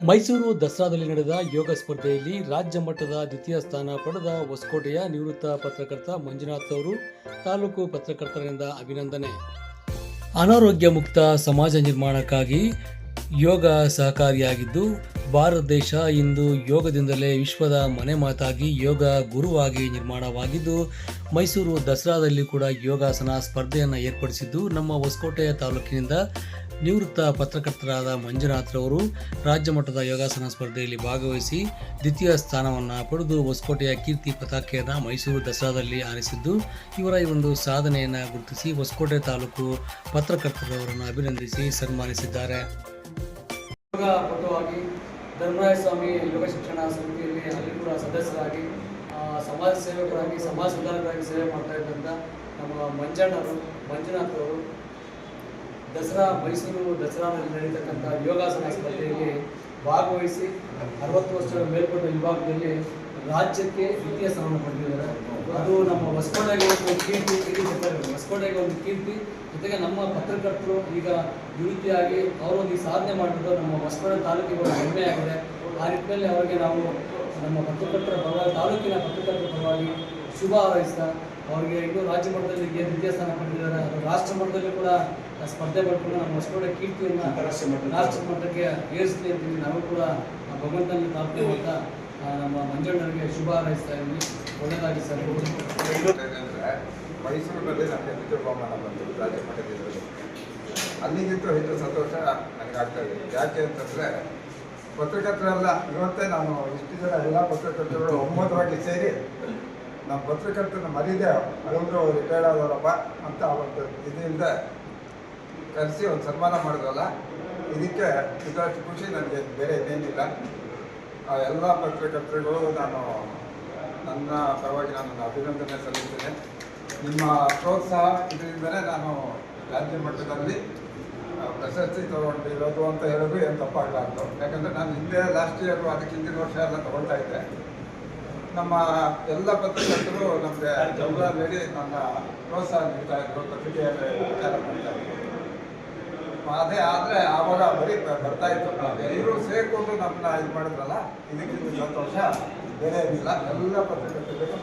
ಮೈಸೂರು ದಸರಾದಲ್ಲಿ ನಡೆದ ಯೋಗ ಸ್ಪರ್ಧೆಯಲ್ಲಿ ರಾಜ್ಯ ಮಟ್ಟದ ದ್ವಿತೀಯ ಸ್ಥಾನ ಪಡೆದ ಹೊಸಕೋಟೆಯ ನಿವೃತ್ತ ಪತ್ರಕರ್ತ ಮಂಜುನಾಥ್ ಅವರು ತಾಲೂಕು ಪತ್ರಕರ್ತರಿಂದ ಅಭಿನಂದನೆ. ಅನಾರೋಗ್ಯ ಮುಕ್ತ ಸಮಾಜ ನಿರ್ಮಾಣಕ್ಕಾಗಿ ಯೋಗ ಸಹಕಾರಿಯಾಗಿದ್ದು ಭಾರತ ದೇಶ ಇಂದು ಯೋಗದಿಂದಲೇ ವಿಶ್ವದ ಮನೆ ಮಾತಾಗಿ ಯೋಗ ಗುರುವಾಗಿ ನಿರ್ಮಾಣವಾಗಿದ್ದು, ಮೈಸೂರು ದಸರಾದಲ್ಲಿ ಕೂಡ ಯೋಗಾಸನ ಸ್ಪರ್ಧೆಯನ್ನು ಏರ್ಪಡಿಸಿದ್ದು, ನಮ್ಮ ಹೊಸಕೋಟೆಯ ತಾಲೂಕಿನಿಂದ ನಿವೃತ್ತ ಪತ್ರಕರ್ತರಾದ ಮಂಜುನಾಥ್ರವರು ರಾಜ್ಯ ಮಟ್ಟದ ಯೋಗಾಸನ ಸ್ಪರ್ಧೆಯಲ್ಲಿ ಭಾಗವಹಿಸಿ ದ್ವಿತೀಯ ಸ್ಥಾನವನ್ನು ಪಡೆದು ಹೊಸಕೋಟೆಯ ಕೀರ್ತಿ ಪತಾಕೆಯನ್ನು ಮೈಸೂರು ದಸರಾದಲ್ಲಿ ಆರಿಸಿದ್ದು ಇವರ ಈ ಒಂದು ಸಾಧನೆಯನ್ನು ಗುರುತಿಸಿ ಹೊಸಕೋಟೆ ತಾಲೂಕು ಪತ್ರಕರ್ತರವರನ್ನು ಅಭಿನಂದಿಸಿ ಸನ್ಮಾನಿಸಿದ್ದಾರೆ. ಧರ್ಮರಾಯ ಸ್ವಾಮಿ ಯೋಗ ಶಿಕ್ಷಣ ಸಮಿತಿಯಲ್ಲಿ ಅಲ್ಲಿ ಕೂಡ ಸದಸ್ಯರಾಗಿ ಸಮಾಜ ಸೇವಕರಾಗಿ, ಸಮಾಜ ಸುಧಾರಕರಾಗಿ ಸೇವೆ ಮಾಡ್ತಾ ಇದ್ದಂಥ ನಮ್ಮ ಮಂಜಣ್ಣರು, ಮಂಜುನಾಥ್ ಅವರು. ದಸರಾ, ಮೈಸೂರು ದಸರಾದಲ್ಲಿ ನಡೀತಕ್ಕಂಥ ಯೋಗಾಸನ ಸ್ಪರ್ಧೆಯಲ್ಲಿ ಭಾಗವಹಿಸಿ ಅರವತ್ತು ವರ್ಷಗಳ ಮೇಲ್ಪಟ್ಟ ವಿಭಾಗದಲ್ಲಿ ರಾಜ್ಯಕ್ಕೆ ದ್ವಿತೀಯ ಸ್ಥಾನವನ್ನು ಪಡೆದಿದ್ದಾರೆ. ಅದು ನಮ್ಮ ಹೊಸಕೋಟೆಗೆ ಒಂದು ಕೀರ್ತಿ ಇಡೀ ಹೊಸಕೋಟೆಗೆ ಒಂದು ಕೀರ್ತಿ, ಜೊತೆಗೆ ನಮ್ಮ ಪತ್ರಕರ್ತರು ಈಗ ನಿವೃತ್ತಿಯಾಗಿ ಅವರು ಈ ಸಾಧನೆ ಮಾಡಿದ್ರು ನಮ್ಮ ಹೊಸಕೋಟೆ ತಾಲೂಕಿಗೆ ಒಂದು ಹೆಮ್ಮೆ ಆಗಿದೆ. ಆ ನಿಟ್ಟಿನಲ್ಲಿ ಅವರಿಗೆ ನಾವು ನಮ್ಮ ಪತ್ರಕರ್ತರ ಪರವಾಗಿ, ತಾಲೂಕಿನ ಪತ್ರಕರ್ತರ ಪರವಾಗಿ ಶುಭ ಹಾರೈಸ್ತಾ ಅವರಿಗೆ ಇನ್ನೂ ರಾಜ್ಯ ಮಟ್ಟದಲ್ಲಿ ಏನು ದ್ವಿತೀಯ ಸ್ಥಾನ ಪಡೆದಿದ್ದಾರೆ ಅದು ರಾಷ್ಟ್ರ ಮಟ್ಟದಲ್ಲಿ ಕೂಡ ಸ್ಪರ್ಧೆ ಪಡ್ಕೊಂಡು ನಮ್ಮ ಹೊಸಕೋಟೆ ಕೀರ್ತಿಯನ್ನು ರಾಷ್ಟ್ರ ಮಟ್ಟಕ್ಕೆ ಏರಿಸಲಿ ಅಂತೇಳಿ ನಾವು ಕೂಡ ಆ ಭಗವಂತನಲ್ಲಿ ಪ್ರಾರ್ಥನೆ ಅಂತ ನಮ್ಮ ಮಂಜಣ್ಣರಿಗೆ ಶುಭ ಹಾರೈಸ್ತಾ ಇದ್ದೀನಿ. ಒಳ್ಳೆಯದಾಗಿ ಸರ್. ಮೈಸೂರಿನಲ್ಲಿ ನಮಗೆ ದ್ವಿತೀಯ ಬಹುಮಾನ ಬಂತು ರಾಜ್ಯ ಮಟ್ಟದಲ್ಲಿ ಅಲ್ಲಿಗಿಂತ ಹೆಚ್ಚು ಸಂತೋಷ ನನಗೆ ಆಗ್ತಾ ಇದೆ. ಯಾಕೆ ಅಂತಂದರೆ ಪತ್ರಕರ್ತರೆಲ್ಲ ಇವತ್ತೇ ನಾನು ಇಷ್ಟು ಜನ ಎಲ್ಲ ಪತ್ರಕರ್ತರು ಒಮ್ಮತವಾಗಿ ಸೇರಿ ನಮ್ಮ ಪತ್ರಕರ್ತನ ಮರೀದೆ ಅವ್ರು ರಿಟೈರ್ಡ್ ಆದವರಪ್ಪ ಅಂತ ಒಂದು ಇದರಿಂದ ಕರೆಸಿ ಒಂದು ಸನ್ಮಾನ ಮಾಡಿದ್ರಲ್ಲ ಇದಕ್ಕೆ ಇದಷ್ಟು ಖುಷಿ, ನನಗೆ ಬೇರೆ ಇನ್ನೇನಿಲ್ಲ. ಆ ಎಲ್ಲ ಪತ್ರಕರ್ತರಿಗೂ ನಾನು ನನ್ನ ಪರವಾಗಿ ನಾನು ಅಭಿನಂದನೆ ಸಲ್ಲಿಸ್ತೇನೆ. ನಿಮ್ಮ ಪ್ರೋತ್ಸಾಹ ಇದರಿಂದಲೇ ನಾನು ರಾಜ್ಯ ಮಟ್ಟದಲ್ಲಿ ಪ್ರಶಸ್ತಿ ತಗೊಂಡಿರೋದು ಅಂತ ಹೇಳೋದು ಏನು ತಪ್ಪಾಗಲಾರ್ದು. ಯಾಕಂದರೆ ನಾನು ಹಿಂದೆ ಲಾಸ್ಟ್ ಇಯರ್ ಅದಕ್ಕೆ ಹಿಂದಿನ ವರ್ಷ ಎಲ್ಲ ತಗೊಳ್ತಾ ಇದ್ದೆ. ನಮ್ಮ ಎಲ್ಲ ಪತ್ರಕರ್ತರು ನಮಗೆ ಬೆಂಬಲ ನೀಡಿ ನನ್ನ ಪ್ರೋತ್ಸಾಹ ನೀಡ್ತಾ ಇದ್ರು ಪತ್ರಿಕೆಯಲ್ಲಿ ವಿಚಾರ ಅದೇ ಆದರೆ ಆವಾಗ ಬರೀ ಬರ್ತಾ ಇತ್ತು. ಎಲ್ಲರೂ ಸೇರ್ಕೊಂಡು ನಮ್ಮನ್ನ ಇದು ಮಾಡಿದ್ರಲ್ಲ, ಇದಕ್ಕಿಂತ ಸಂತೋಷ ಬೇರೆ ಏನಿಲ್ಲ. ಎಲ್ಲ ಪತ್ರಕರ್ತರಿಗೂ